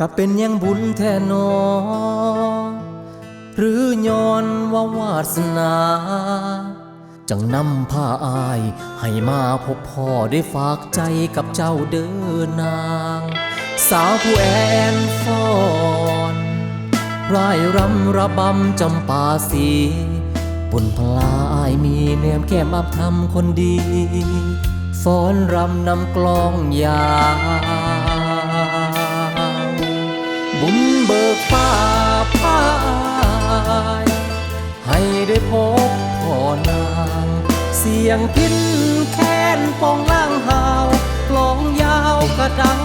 ก็เป็นยังบุญแท่นอ หรือย้อนว่าวาสนา จังนำพาอาย ให้มาพบพ่อได้ฝากใจกับเจ้าเดินนาง สาวผู้แอนฟอนร่ายรำระบำจำปาสีบนพลาอายมีแนมแก้มอับทำคนดีฟ้อนรำนำกลองยา ญเบิกฟ้าพายให้ได้พบพ่อนาง เสียงพินแค้นปองล่างหาวกลองยาวกระดัง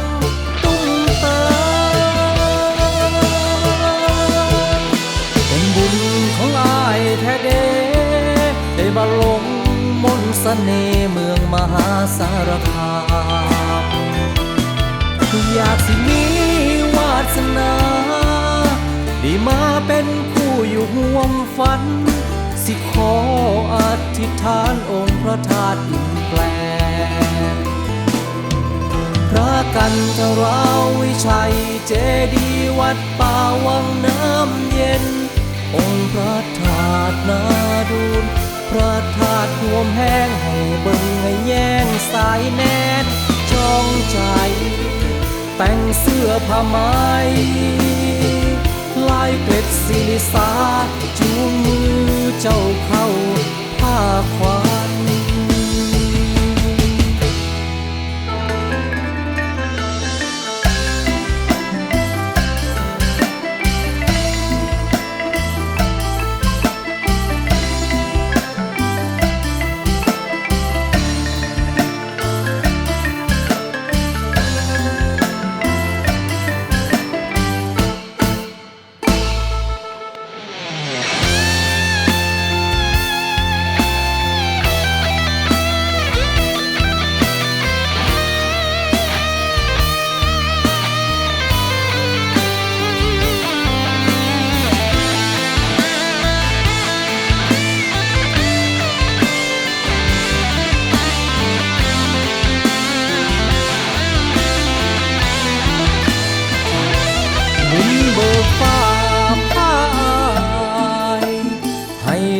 ตุ้งเตอเป็นบุญของอายแท้เดได้มาลงมนต์เสน่ห์เมืองมหาสารคามอยากสิมีวาสนา ได้มาเป็นผู้อยู่ห่วงฝัน สิขออธิษฐานองค์พระธาตุอินแปลงพระกันทราวิชัยเจดีวัดป่าวังน้ำเย็น องค์พระธาตุนาดูนพระธาตุรวมแห้งให้เบิ่งให้แย่งสายแนนจองใจ แต่งเสื้อผ้าไหม ลายเกล็ดศิลิสาจูงมือเจ้าข้า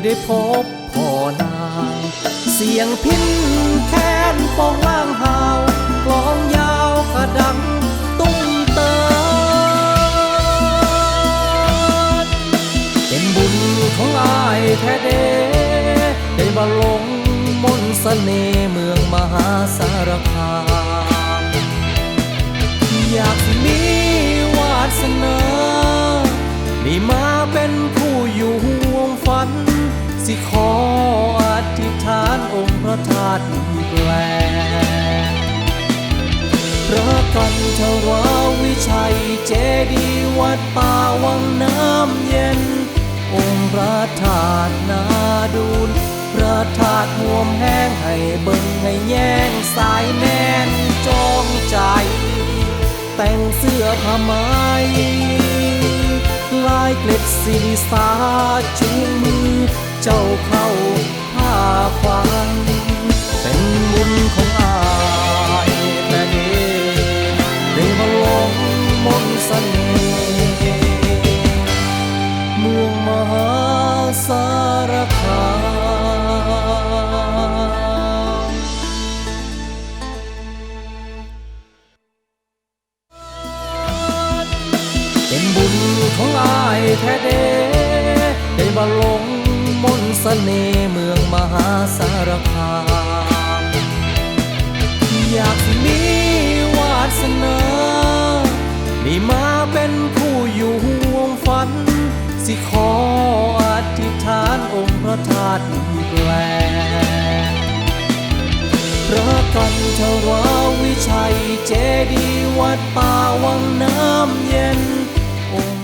ได้พบพ่อนาง เสียงพินแค้นปองล่างหาวกลองยาวกระดังตุ้มเติดเป็นบุญของอายแท้เดได้มาลงมนสเสน่ห์ พระธาตุแปลงพระกันทราวิชัยเจดีวัดป่าวังน้ำเย็น องค์พระธาตุนาดูนพระธาตุห่วมแห้งให้เบิ่งให้แย่งสายแน่นจองใจ แต่งเสื้อผ้าไหมลายเกล็ดศิลิสาจูงมือ เจ้าเข้าผ้าควัน เมืองมหาสารคามเป็นบุญของอายแท้เดได้มาลงมนต์เสน่ห์เมืองมหาสารคามอยากมีวาสนา นี่มาเป็นผู้อยู่ห่วงฝัน สิขออธิษฐานองค์พระธาตุแปลงพระกันทราวิชัยเจดีวัดป่าวังน้ำเย็นองค์